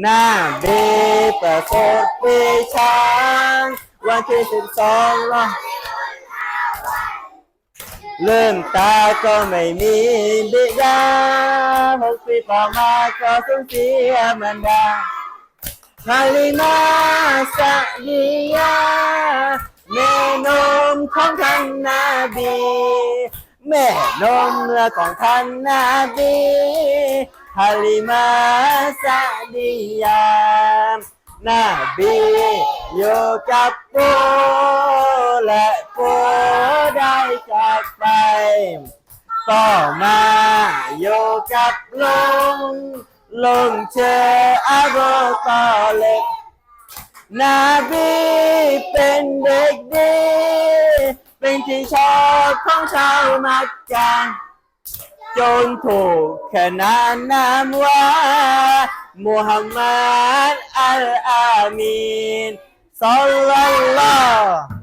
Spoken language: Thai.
หน้าบีประเสริฐปีช้างวันที่สิบสองละเริ่มตาก็ไม่มีบิดาหกปีต่อมาก็สูญเสียมารดาฮาลิมาสะดียาแม่นมของท่านนาบีแม่นมเนื้อของท่านนาบี ฮาลิมาสะดียานาบีอยู่กับปูและปูได้จากไปต่อมาอยู่กับลุงลุงเชออาโบตอเล็กนบีเป็นเด็กดี เป็นที่ชอบของชาวมักกะ จนถูกขนานนามว่ามุฮัมมัดอัลอามีนสัลลัลลอฮุ